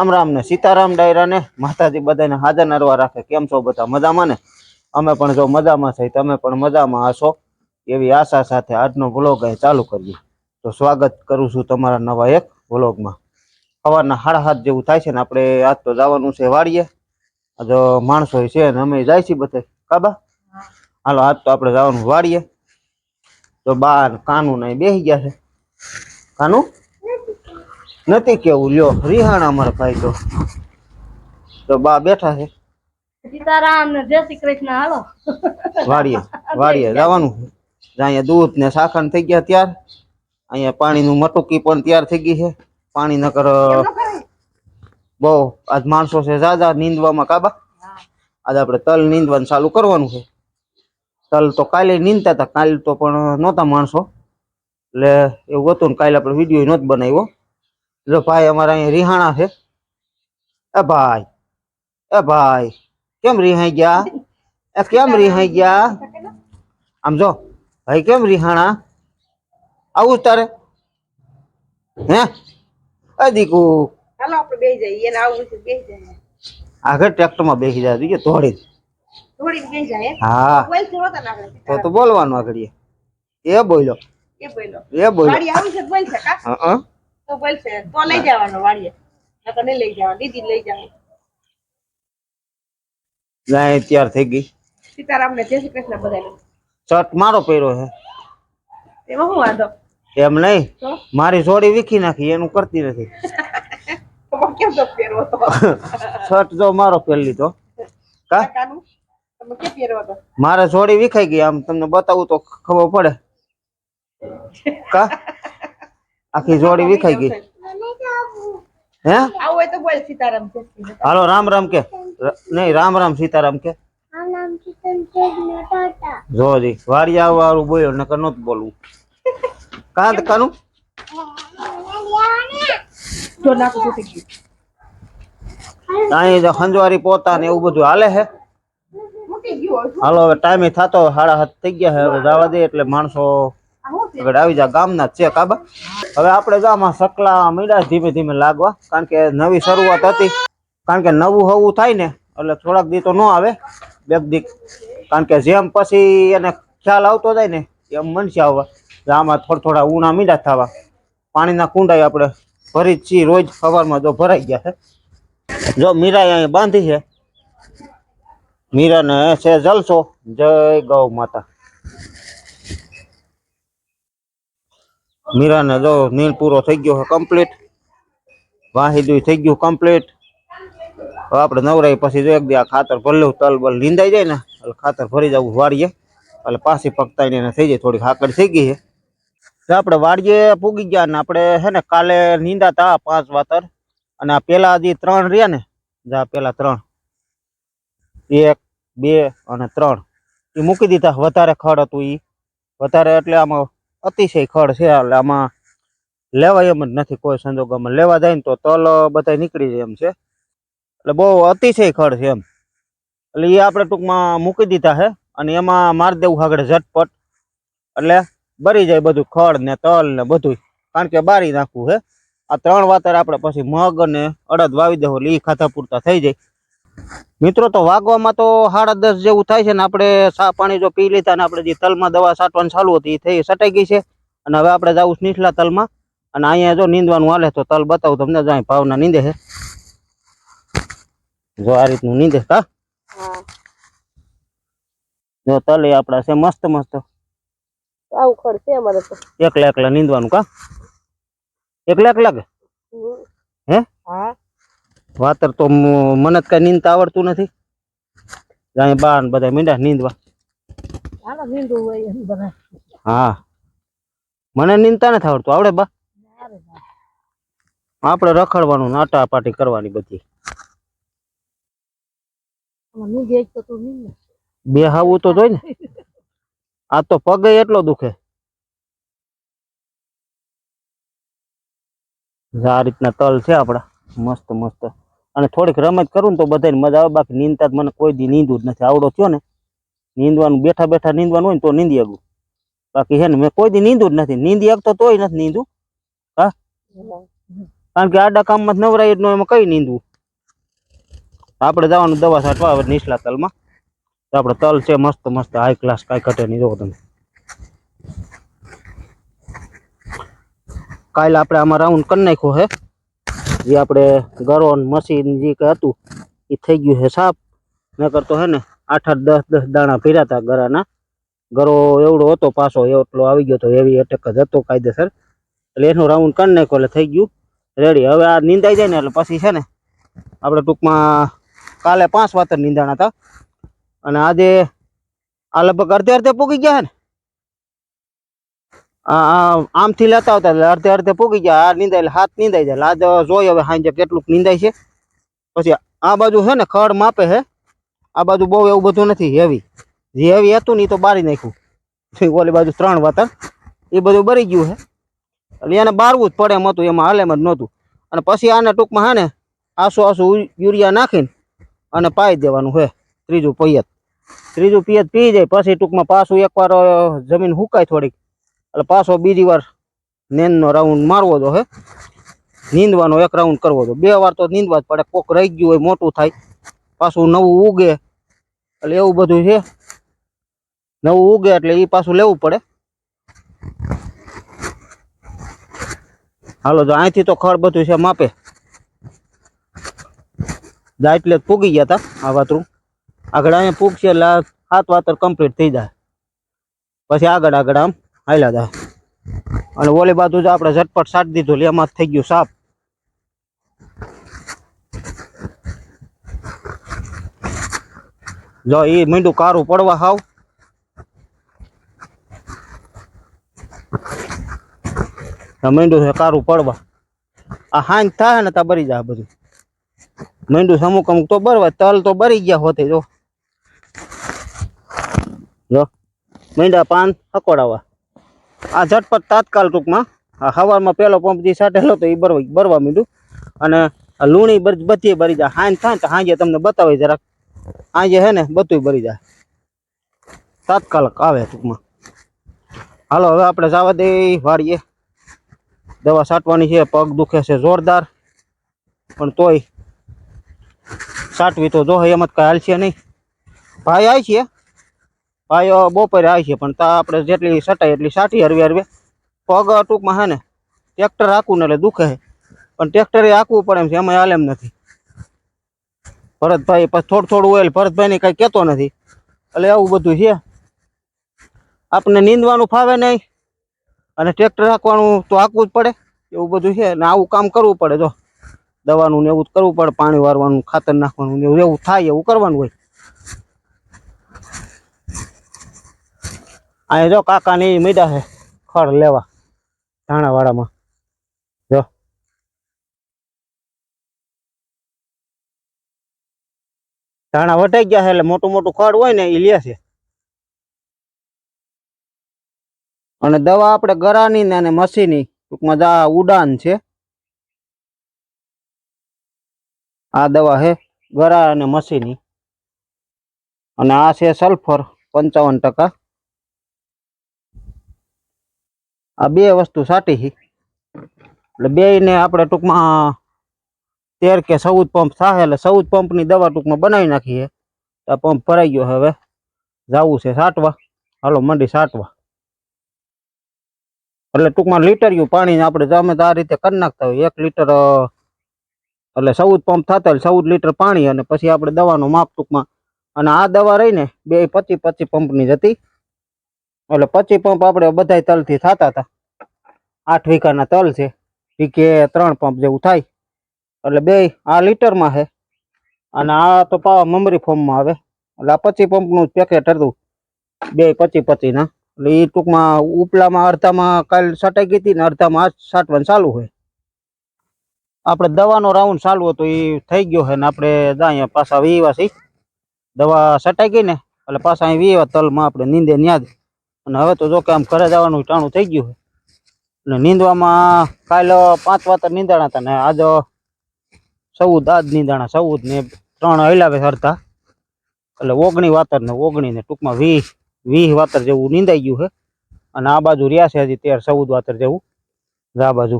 રામ રામ ને સીતારામ ડાયરા ને માતાજી બધાને હાજર નરવા રાખે. કેમ છો બધા? મજામાં ને? અમે પણ જો મજામાં થઈ તમે પણ મજામાં હશો? એવી આશા સાથે આજનો વ્લોગ અહીં ચાલુ કરીએ. તો સ્વાગત કરું છું તમારા નવા એક વ્લોગમાં સવારના સાડા હાથ જેવું થાય છે ને, આપણે આજ તો જવાનું છે વાડીએ. જો માણસો છે ને, અમે જાય છીએ બધે. કાબા હાલો, આજ તો આપણે જવાનું વાડીએ. તો બા કાનું નહીં બેસી ગયા છે. કાનું? નથી કેવું લ્યો રિહાણ અમારા ભાઈ તો. તો બા બેઠા છે. સીતારામ ને જય શ્રી કૃષ્ણ હાલો. વાડીએ વાડીએ જવાનું છે. અહીંયા દૂધ ને સાખર થઈ ગયા ત્યાર. અહીંયા પાણીનું મટુકી પણ તૈયાર થઈ ગઈ છે. પાણી નકર બહુ આજ માણસો છે જાજા નીંદવામાં કાબા આજ આપણે તલ નીંદવાનું ચાલુ કરવાનું છે. તલ તો કાલે નીંદતા હતા કાલે તો પણ નહોતા માણસો. એટલે એવું હતું ને કાલે આપણે વીડિયો નહોતો બનાવ્યો. જો ભાઈ અમારા અહીંયા રિહાણા છે? એ ભાઈ એ ભાઈ કેમ રિહાઈ ગયા? એ કેમ રિહાઈ ગયા? આમ જો ભાઈ કેમ રિહાણા? આવું તારે? હે? એ દીકુ. હાલો આપણે બેસી જઈએ એને આવું છે બેસી જઈએ આગળ ટ્રેક્ટરમાં બેસી જાય જોઈએ તોડી થોડી બેસી જાય હા. બોલ હોતા ના આપણે તો તો બોલવાનું આગળ એ. બોલ્યો. એ બોલો એ બોલ્યો. ગાડી આવી છે બોલ છે કા? હા. તો બોલશે તો લઈ જવાનો વાડીએ નકર નહીં લઈ જવાનું દીદી લઈ જવાનું. જાય તૈયાર થઈ ગઈ. સીતારામ ને જય શ્રી કૃષ્ણ બધાને. શર્ટ મારો પહેર્યો છે. એમાં શું વાંધો? એમ નહીં મારી જોડી વીખી નાખી એનું કરતી નથી. કેમ તો પહેરવો તો? શર્ટ જો મારો પહેરી લીધો. કા? તમે કે પહેરવો તો? મારે જોડી વિખાઈ ગઈ આમ તમને બતાવું તો ખબર પડે. કા? આખી જોડી વિખાઈ ગઈ હે આવું હોય તો બોલ સીતારામ જય શ્રી કૃષ્ણ હાલો રામ રામ કે ર- નહીં રામ રામ સીતારામ કે જો જી વાડિયા વાળું બોલ્યો નકર નહોતું બોલવું કાં કાનું જો નાખું તૂટી ગયું અહીં જો ખંજવારી પોતા ને એવું બધું હાલે છે મૂકી ગયું હવે. હાલો હવે ટાઈમે થતો સાડા હાથ થઈ ગયા છે હવે જવા દે એટલે માણસો આ શું છે? આગળ આવી જા ગામના જ છે કાબા? હવે આપણે જો આમાં સકલા મીડા ધીમે ધીમે લાગવા, કારણ કે નવી શરૂઆત હતી, કારણ કે નવું હવું થાય ને, એટલે થોડાક દી તો ન આવે, બે દી, કારણ કે જેમ પછી એને ખ્યાલ આવતો જાય ને, એમ મનશે આવવા. આમાં થોડા થોડા ઉના મીડા થવા. પાણીના કુંડાઈ આપણે ભરી જ છીએ રોજ સવારમાં જો ભરાઈ ગયા છે. જો મીરા અહીંયા બાંધી છે. મીરાને છે જલસો. જય ગૌ માતા. મીરાને જો નીલ પૂરો થઈ ગયો છે કમ્પ્લીટ વાહીદું થઈ ગયું કમ્પ્લીટ આપણે નવરાઈ પછી જો એક દી આ ખાતર ભરલું તલ બલ લીંદાઈ જાય ને, એટલે ખાતર ભરી જવું વાડીએ. એટલે પાછી પકતાઈને એને થઈ જાય, થોડીક હાકડ થઈ ગઈ છે. આપણે વાડીએ પૂગી ગયા ને, આપણે છે ને કાલે નીંદાતા પાંચ વાતર. અને આ પેલા જે ત્રણ રહ્યા ને, જા પેલા ત્રણ. એક, બે અને ત્રણ. એ મૂકી દીધા, વધારે ખડ હતું એ વધારે એટલે આમાં અતિશય ખડ છે, એટલે આમાં લેવાય એમ જ નથી કોઈ સંજોગોમાં. લેવા જાય ને તો તલ બધા નીકળી જાય એમ છે. એટલે બહુ અતિશય ખડ છે એમ. એટલે એ આપણે ટૂંકમાં મૂકી દીધા છે અને એમાં મારી દેવું આગળ ઝટપટ. એટલે બરી જાય બધું ખડ ને તલ ને બધું કારણ કે બારી નાખવું છે આ ત્રણ વાતર આપણે પછી મગ અને અડદ વાવી દેવું, એટલે એ ખાધા પૂરતા થઈ જાય. મિત્રો તો વાગવામાં તો સાડા દસ જેવું થાય છે ને આપણે સા પાણી જો પી લીધા ને આપણે જે તલમાં દવા છાંટવાની ચાલુ હતી એ થઈ સટાઈ ગઈ છે. અને હવે આપણે જવું છે નીચલા તલમાં. અને અહીંયા જો નીંદવાનું હાલે તો તલ બતાવું તમને જો ભાવના નીંદે છે. જો આ રીતનું નીંદે કા જો તલ એ આપણા છે મસ્ત મસ્ત. આવું ખડ છે અમારે તો. એકલા એકલા નીંદવાનું કા? એકલા એકલા હે? હા. વાતર તો મને જ કઈ નીંદતા આવડતું નથી. બાર ને બધા મીંડા નીંદવા. હા. મને નીંદતા નથી આવડતું. આવડે બા. આપણે રખડવાનું ને આટાપાટી કરવાની બધી. બે હાવું તો જોઈ ને. આ તો પગે એટલો દુખે. આ રીતના તલ છે આપડા મસ્ત મસ્ત. અને થોડીક રમત કરું ને તો બધાને મજા આવે. બાકી નીંદતા મને કોઈ દી નીંદવું જ નથી. આવડો થયો ને, નીંદવાનું, બેઠા બેઠા નીંદવાનું હોય ને તો નીંદી આગું. બાકી હે ને, મેં કોઈ દી નીંદું જ નથી. નીંદી આગતો તોય નથી નીંદું કારણ કે આડા કામમાં નવરાય જ એમાં કઈ નીંદવું? આપણે જવાનું દવા છાંટવા હવે નીચલા તલમાં. તો આપણે તલ છે મસ્ત મસ્ત હાઈ ક્લાસ કાંઈ ઘટે નહીં. જોવો તમે. કાલે આપણે આમાં રાઉન્ડ કરી નાખ્યો છે જે આપણે ગરો મશીન જે કંઈ હતું, એ થઈ ગયું છે સાફ. નકર તો હે ને આઠ આઠ દસ દસ દાણા ફેર્યા હતા ગરાના ગરો એવડો હતો, પાછો એટલો આવી ગયો તો એવી એટેક જ હતો કાયદેસર. એટલે એનું રાઉન્ડ કરી નાખ્યો એટલે થઈ ગયું. રેડી હવે આ નીંદાઈ જાય ને એટલે પછી છે ને, આપણે ટૂંકમાં કાલે પાંચ વાતર નીંદાણા હતા અને આજે આ લગભગ અડધે અડધે પૂગી ગયા છે ને. આમથી લેતા આવતા એટલે અડધે અડધે પૂગી ગયા. આ નીંદાય હાથ નીંદાઈ જાય. આજે જોઈ હવે સાંજે કેટલુંક નીંદાય છે. પછી આ બાજુ છે ને ખડ માપે છે. આ બાજુ બહુ એવું બધું નથી હેવી જે હેવી હતું ને એ તો બારી નાખ્યું. ઓલી બાજુ ત્રણ વાતર. એ બધું બરી ગયું છે. એટલે એને બારવું જ પડે એમ હતું, એમાં હાલેમ જ નહોતું. અને પછી આને ટૂંકમાં હા ને આસુ આસુ યુરિયા નાખીને અને પાઈ દેવાનું છે. ત્રીજું પિયત. ત્રીજું પિયત પી જાય, પછી ટૂંકમાં પાછું એકવાર જમીન હુકાય થોડીક. એટલે પાછો બીજી વાર નેનનો રાઉન્ડ મારવો તો હે નીંદવાનો એક રાઉન્ડ કરવો તો બે વાર તો નીંદવા જ પડે. કોક રહી ગયું હોય, મોટું થાય. પાછું નવું ઉગે. એટલે એવું બધું છે. નવું ઉગે એટલે એ પાછું લેવું પડે. હાલો તો અહીંથી તો ખડ બધું છે માપે. જાય એટલે પૂગી ગયા હતા આ વાતરું. આગળ અહીંયા પૂગશે એટલે સાત વાતર કમ્પ્લીટ થઈ જાય. પછી આગળ આગળ આમ. હાલ્યા હતા અને ઓલી બાજુ જ આપણે ઝટપટ સાટ દીધું, લે એમાં થઈ ગયું સાપ. જો એ મીંડું કારું પડવા હાવ. મીંડું છે કારું પડવા. આ હાંજ થાય ને તા બરી જાય બધું. મીંડું અમુક અમુક તો બરવા તલ તો બરી ગયા હોતે, જો. જો. મીંડા પાન હકોડાવા. આ ઝટપટ તાત્કાલ ટૂંકમાં. હવામાં પહેલો પંપ જે સાટેલો તો એ બરવા બરવા માંડ્યું. અને લૂણી બધી ભરી જાય. હાંજ થાય તો હાંજે તમને બતાવે જરાક. હાંજે હે ને બધું ભરી જાય. તાત્કાલિક આવે ટૂંકમાં. હાલો, હવે આપણે જવા દે વાળીએ દવા છાંટવાની છે, પગ દુખે છે, જોરદાર. પણ તોય છાંટવી તો જો એમ જ કાંઈ હાલશે નહીં. ભાઈ આવી છે ભાઈ અ, બપોરે આવી છે પણ તા આપણે જેટલી સટાય એટલી સાટી હરવે હરવે. પગ ટૂંકમાં હે ને ટ્રેક્ટર હાંકવું ને એટલે દુખે પણ ટ્રેક્ટરે હાંકવું પડે એમ છે એમાં હાલ એમ નથી. ભરતભાઈ પછી થોડું થોડું ઓઇલ ભરતભાઈને કાંઈ કહેતો નથી. એટલે આવું બધું છે. આપણે નીંદવાનું ફાવે નહીં અને ટ્રેક્ટર હાંકવાનું તો હાંકવું જ પડે. એવું બધું છે ને આવું કામ કરવું પડે જો. દવાનું ને એવું કરવું પડે પાણી વારવાનું ખાતર નાખવાનું ને એવું એવું થાય એવું કરવાનું હોય. અહીંયા જો કાકાની મીડા છે, ખડ લેવા, ધાણાવાડામાં. જો. ધાણા વટાઈ ગયા છે એટલે મોટું મોટું ખડ હોય ને એ લે છે. અને દવા આપણે ગરાની ને અને મસીની ટૂંકમાં આ ઉડાન છે. આ દવા છે, ગરા અને મસીની અને આ છે સલ્ફર, પંચાવન ટકા. આ બે વસ્તુ સાટી છે. એટલે બે ને આપણે ટૂંકમાં તેર કે ચૌદ પંપ થાય એટલે ચૌદ પંપની દવા ટૂંકમાં બનાવી નાખીએ. આ પંપ ભરાઈ ગયો હવે. જવું છે સાટવા. હાલો, મંડી સાટવા. એટલે ટૂંકમાં લીટરિયું પાણી આપણે જમે તો આ રીતે કરી નાખતા હોય એક લીટર એટલે ચૌદ પંપ થતા એટલે ચૌદ લીટર પાણી અને પછી આપણે દવાનું માપ ટૂંકમાં. અને આ દવા રહીને બે પચીસ પચીસ પંપની જ હતી. એટલે પચીસ પંપ આપણે બધાય તલથી થતા હતા. આઠ વીઘાના તલ છે. વીઘે ત્રણ પંપ જેવું થાય. એટલે બે આ લીટરમાં છે. અને આ તો પાવા મમરી ફોર્મમાં આવે. એટલે આ પચીસ પંપનું પેકેટ હતું. બે પચી પચીના. એટલે એ ટૂંકમાં ઉપલામાં અડધામાં કાલ સટાઈ ગઈ હતી ને અડધામાં આજ સાટવાનું ચાલુ હોય. આપણે દવાનો રાઉન્ડ ચાલુ હતો એ થઈ ગયો છે ને આપણે અહીંયા પાછા વીવા દવા સટાઈ ગઈ ને. એટલે પાછા અહીં વીવા તલમાં આપણે નીંદે ન્યાદ. અને હવે તો જો કે આમ ઘરે જવાનું ટાણું થઈ ગયું અને નીંદવામાં કાલે પાંચ વાતર નીંદાણા હતા ને આજ ચૌદ, આજ નીંદાણા, ચૌદ ને ત્રણ હલાવે સરતા એટલે ઓગણી વાતર ને ઓગણી ને ટૂંકમાં વીસ વીસ વાતર જેવું નીંદાઈ ગયું છે. અને આ બાજુ રહ્યા છે હજી તેર, ચૌદ વાતર જેવું. આ બાજુ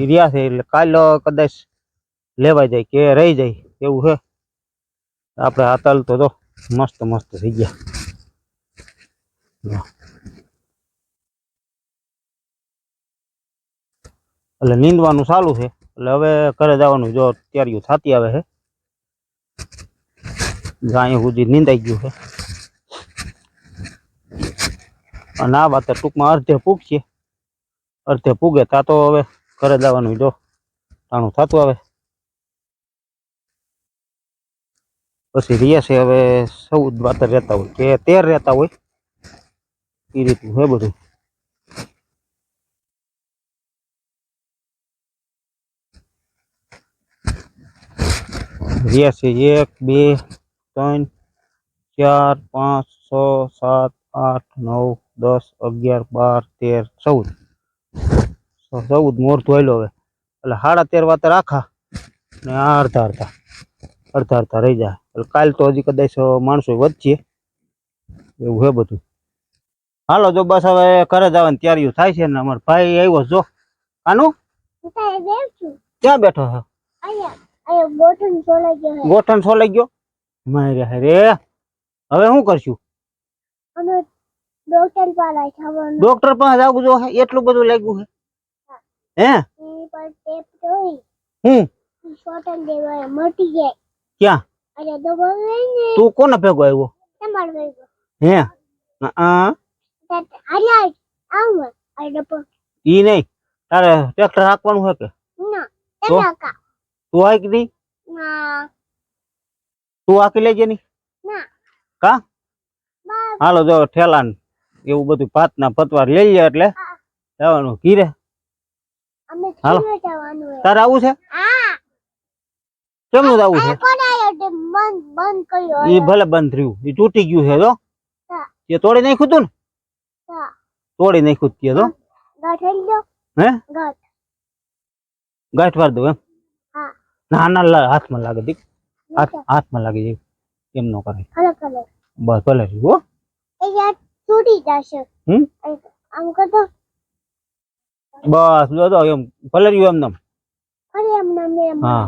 એ રહ્યા છે એટલે કાલે કદાચ લેવાઈ જાય કે રહી જાય એવું છે. આપણે તલ તો જો મસ્ત મસ્ત થઈ ગયા. એટલે નીંદવાનું ચાલુ છે. એટલે હવે ઘરે જવાનું જો તૈયારીઓ થતી આવે છે. ગાય સુધી નીંદાઈ ગયું છે. અને આ વાત ટૂંકમાં અડધે પૂગશે અડધે પૂગે તા તો હવે ઘરે જવાનું જો ટાણું થતું આવે. પછી રીયા છે હવે ચૌદ બાતર રહેતા હોય. કે તેર રહેતા હોય એ રીતનું છે બધું. રીયા છે એક બે ત્રણ ચાર પાંચ છ સાત આઠ નવ દસ અગિયાર બાર તેર ચૌદ. ચૌદ મોર ધોયેલો હવે. એટલે સાડા તેર વાતર આખા ને આ અડધા અડધા. અડધા અડધા રહી જાય. એટલે કાલ તો હજી કદાચ માણસો વધશે. એવું છે બધું. હાલો જો બસ હવે ઘરે જવાની તૈયારીઓ થાય છે ને અમારો ભાઈ આવ્યો જો. આનું? ક્યાં બેઠો છે? ગોઠણ સોલાઈ ગયો મારે હરે. હવે શું કરશું? ડોક્ટર પાસે પાસે જવું જો એટલું બધું લાગ્યું છે હે. એની ટેપ જોઈ. હું? ક્યાં? અરે તો કોને ભેગો આવ્યો? હે? ઈ નહીં. તારે ટ્રેક્ટર હાંકવાનું છે કે? ના તો? નહીં? ના. તું હાંકી લેજે ના. કા? હાલો જો ઠેલા ને એવું બધું ભાતના પતવાર લઈ લે એટલે. જવાનું. ઘીરે. હાલો. તારે આવું છે? કેમનું આવું છે? ઈ ભલે બંધ થયું. એ તૂટી ગયું છે જો. એ તોડી નાખ્યું તું ને? તોડી નાખ્યું તે તો હે. ગાંઠ વાર દઉં એમ. ના ના હાથમાં લાગે દીક. હાથ હાથમાં લાગે એમ ન કરે બસ ભલે રહ્યું હો. એ યાર છૂટી જશે. હમ? આમ કરતો. બસ જો એમ ભલે રહ્યું એમ નમ. ફરી એમ ના મેં હા.